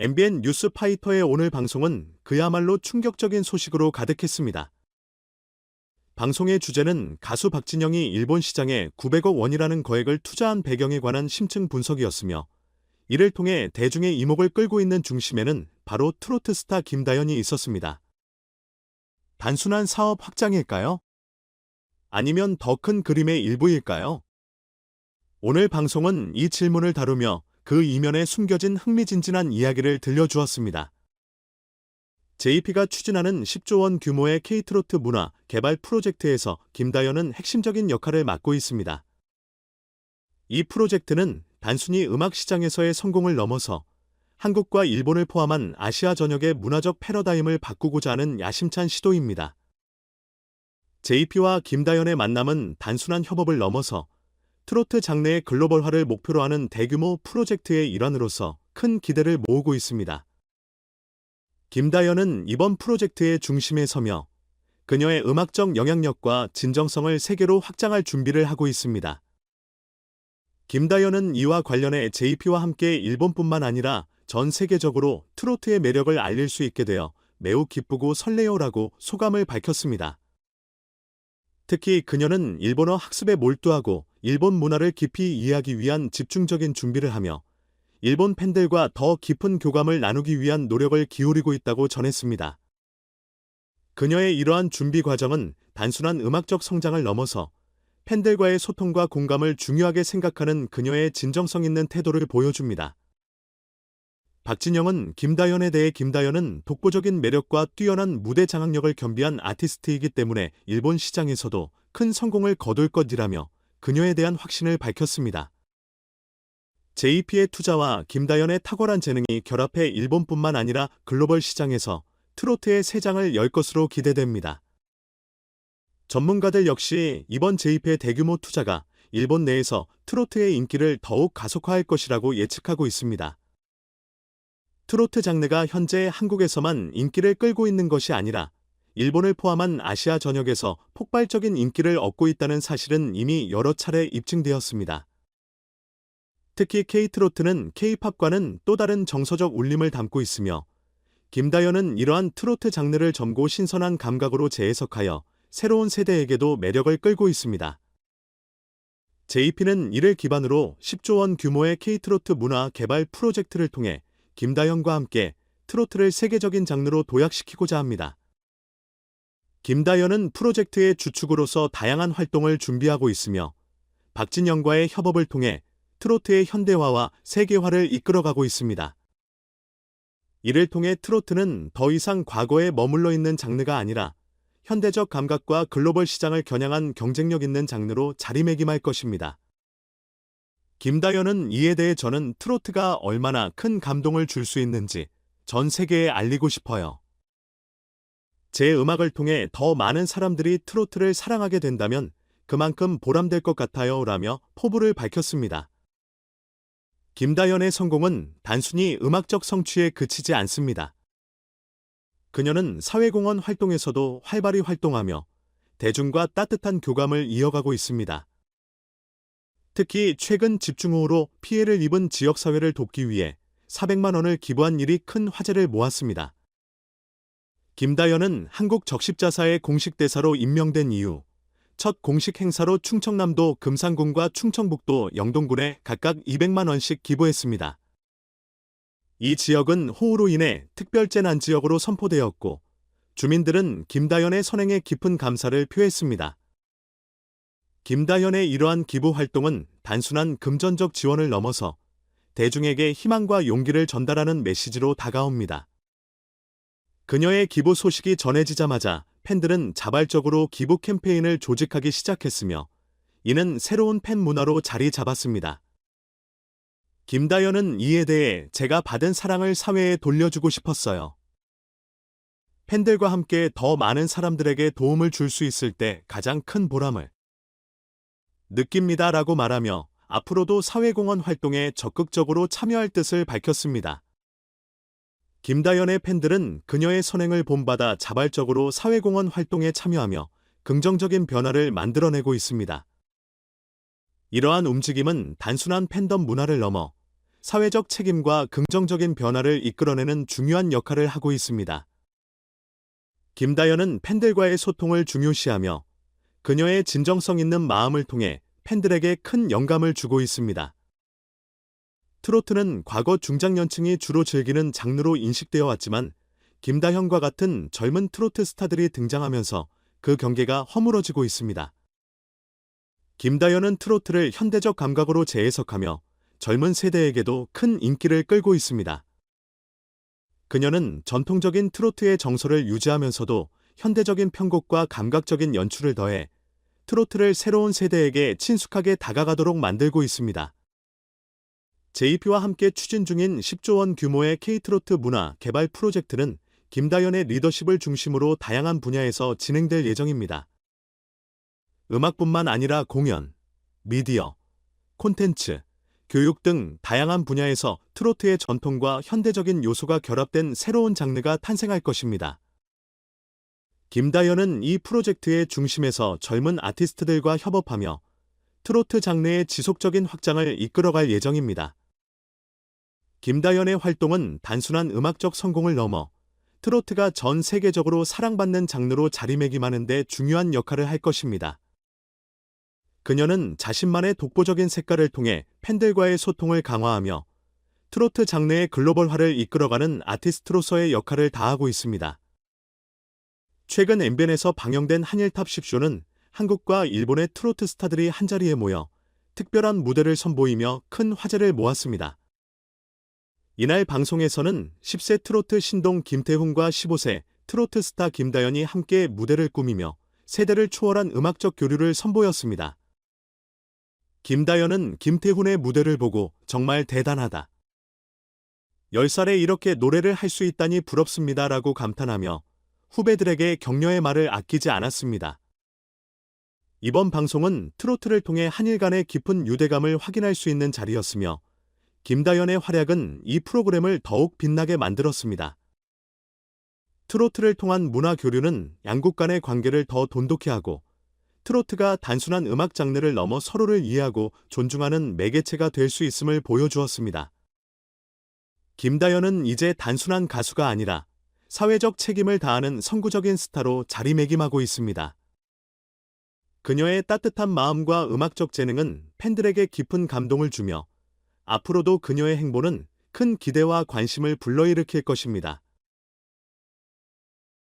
MBN 뉴스 파이터의 오늘 방송은 그야말로 충격적인 소식으로 가득했습니다. 방송의 주제는 가수 박진영이 일본 시장에 900억 원이라는 거액을 투자한 배경에 관한 심층 분석이었으며 이를 통해 대중의 이목을 끌고 있는 중심에는 바로 트로트 스타 김다연이 있었습니다. 단순한 사업 확장일까요? 아니면 더 큰 그림의 일부일까요? 오늘 방송은 이 질문을 다루며 그 이면에 숨겨진 흥미진진한 이야기를 들려주었습니다. JP가 추진하는 10조 원 규모의 K트로트 문화 개발 프로젝트에서 김다연은 핵심적인 역할을 맡고 있습니다. 이 프로젝트는 단순히 음악 시장에서의 성공을 넘어서 한국과 일본을 포함한 아시아 전역의 문화적 패러다임을 바꾸고자 하는 야심찬 시도입니다. JP와 김다연의 만남은 단순한 협업을 넘어서 트로트 장르의 글로벌화를 목표로 하는 대규모 프로젝트의 일환으로서 큰 기대를 모으고 있습니다. 김다연은 이번 프로젝트의 중심에 서며 그녀의 음악적 영향력과 진정성을 세계로 확장할 준비를 하고 있습니다. 김다연은 이와 관련해 JP와 함께 일본뿐만 아니라 전 세계적으로 트로트의 매력을 알릴 수 있게 되어 매우 기쁘고 설레요라고 소감을 밝혔습니다. 특히 그녀는 일본어 학습에 몰두하고 일본 문화를 깊이 이해하기 위한 집중적인 준비를 하며 일본 팬들과 더 깊은 교감을 나누기 위한 노력을 기울이고 있다고 전했습니다. 그녀의 이러한 준비 과정은 단순한 음악적 성장을 넘어서 팬들과의 소통과 공감을 중요하게 생각하는 그녀의 진정성 있는 태도를 보여줍니다. 박진영은 김다연에 대해 김다연은 독보적인 매력과 뛰어난 무대 장악력을 겸비한 아티스트이기 때문에 일본 시장에서도 큰 성공을 거둘 것이라며 그녀에 대한 확신을 밝혔습니다. JP의 투자와 김다연의 탁월한 재능이 결합해 일본뿐만 아니라 글로벌 시장에서 트로트의 새 장을 열 것으로 기대됩니다. 전문가들 역시 이번 JP의 대규모 투자가 일본 내에서 트로트의 인기를 더욱 가속화할 것이라고 예측하고 있습니다. 트로트 장르가 현재 한국에서만 인기를 끌고 있는 것이 아니라 일본을 포함한 아시아 전역에서 폭발적인 인기를 얻고 있다는 사실은 이미 여러 차례 입증되었습니다. 특히 K트로트는 K팝과는 또 다른 정서적 울림을 담고 있으며 김다연은 이러한 트로트 장르를 점고 신선한 감각으로 재해석하여 새로운 세대에게도 매력을 끌고 있습니다. JP는 이를 기반으로 10조 원 규모의 K트로트 문화 개발 프로젝트를 통해 김다연과 함께 트로트를 세계적인 장르로 도약시키고자 합니다. 김다연은 프로젝트의 주축으로서 다양한 활동을 준비하고 있으며 박진영과의 협업을 통해 트로트의 현대화와 세계화를 이끌어가고 있습니다. 이를 통해 트로트는 더 이상 과거에 머물러 있는 장르가 아니라 현대적 감각과 글로벌 시장을 겨냥한 경쟁력 있는 장르로 자리매김할 것입니다. 김다연은 이에 대해 저는 트로트가 얼마나 큰 감동을 줄 수 있는지 전 세계에 알리고 싶어요. 제 음악을 통해 더 많은 사람들이 트로트를 사랑하게 된다면 그만큼 보람될 것 같아요 라며 포부를 밝혔습니다. 김다연의 성공은 단순히 음악적 성취에 그치지 않습니다. 그녀는 사회공헌 활동에서도 활발히 활동하며 대중과 따뜻한 교감을 이어가고 있습니다. 특히 최근 집중호우로 피해를 입은 지역사회를 돕기 위해 400만 원을 기부한 일이 큰 화제를 모았습니다. 김다연은 한국적십자사의 공식 대사로 임명된 이후 첫 공식 행사로 충청남도 금산군과 충청북도 영동군에 각각 200만 원씩 기부했습니다. 이 지역은 호우로 인해 특별재난 지역으로 선포되었고 주민들은 김다연의 선행에 깊은 감사를 표했습니다. 김다연의 이러한 기부 활동은 단순한 금전적 지원을 넘어서 대중에게 희망과 용기를 전달하는 메시지로 다가옵니다. 그녀의 기부 소식이 전해지자마자 팬들은 자발적으로 기부 캠페인을 조직하기 시작했으며 이는 새로운 팬 문화로 자리 잡았습니다. 김다연은 이에 대해 제가 받은 사랑을 사회에 돌려주고 싶었어요. 팬들과 함께 더 많은 사람들에게 도움을 줄 수 있을 때 가장 큰 보람을 느낍니다 라고 말하며 앞으로도 사회공헌 활동에 적극적으로 참여할 뜻을 밝혔습니다. 김다연의 팬들은 그녀의 선행을 본받아 자발적으로 사회공헌 활동에 참여하며 긍정적인 변화를 만들어내고 있습니다. 이러한 움직임은 단순한 팬덤 문화를 넘어 사회적 책임과 긍정적인 변화를 이끌어내는 중요한 역할을 하고 있습니다. 김다연은 팬들과의 소통을 중요시하며 그녀의 진정성 있는 마음을 통해 팬들에게 큰 영감을 주고 있습니다. 트로트는 과거 중장년층이 주로 즐기는 장르로 인식되어 왔지만 김다현과 같은 젊은 트로트 스타들이 등장하면서 그 경계가 허물어지고 있습니다. 김다현은 트로트를 현대적 감각으로 재해석하며 젊은 세대에게도 큰 인기를 끌고 있습니다. 그녀는 전통적인 트로트의 정서를 유지하면서도 현대적인 편곡과 감각적인 연출을 더해 트로트를 새로운 세대에게 친숙하게 다가가도록 만들고 있습니다. JP와 함께 추진 중인 10조 원 규모의 K트로트 문화 개발 프로젝트는 김다연의 리더십을 중심으로 다양한 분야에서 진행될 예정입니다. 음악뿐만 아니라 공연, 미디어, 콘텐츠, 교육 등 다양한 분야에서 트로트의 전통과 현대적인 요소가 결합된 새로운 장르가 탄생할 것입니다. 김다연은 이 프로젝트의 중심에서 젊은 아티스트들과 협업하며 트로트 장르의 지속적인 확장을 이끌어갈 예정입니다. 김다연의 활동은 단순한 음악적 성공을 넘어 트로트가 전 세계적으로 사랑받는 장르로 자리매김하는 데 중요한 역할을 할 것입니다. 그녀는 자신만의 독보적인 색깔을 통해 팬들과의 소통을 강화하며 트로트 장르의 글로벌화를 이끌어가는 아티스트로서의 역할을 다하고 있습니다. 최근 엠벤에서 방영된 한일탑 10쇼는 한국과 일본의 트로트 스타들이 한자리에 모여 특별한 무대를 선보이며 큰 화제를 모았습니다. 이날 방송에서는 10세 트로트 신동 김태훈과 15세 트로트 스타 김다연이 함께 무대를 꾸미며 세대를 초월한 음악적 교류를 선보였습니다. 김다연은 김태훈의 무대를 보고 정말 대단하다. 10살에 이렇게 노래를 할 수 있다니 부럽습니다 라고 감탄하며 후배들에게 격려의 말을 아끼지 않았습니다. 이번 방송은 트로트를 통해 한일 간의 깊은 유대감을 확인할 수 있는 자리였으며 김다연의 활약은 이 프로그램을 더욱 빛나게 만들었습니다. 트로트를 통한 문화 교류는 양국 간의 관계를 더 돈독히 하고 트로트가 단순한 음악 장르를 넘어 서로를 이해하고 존중하는 매개체가 될 수 있음을 보여주었습니다. 김다연은 이제 단순한 가수가 아니라 사회적 책임을 다하는 선구적인 스타로 자리매김하고 있습니다. 그녀의 따뜻한 마음과 음악적 재능은 팬들에게 깊은 감동을 주며 앞으로도 그녀의 행보는 큰 기대와 관심을 불러일으킬 것입니다.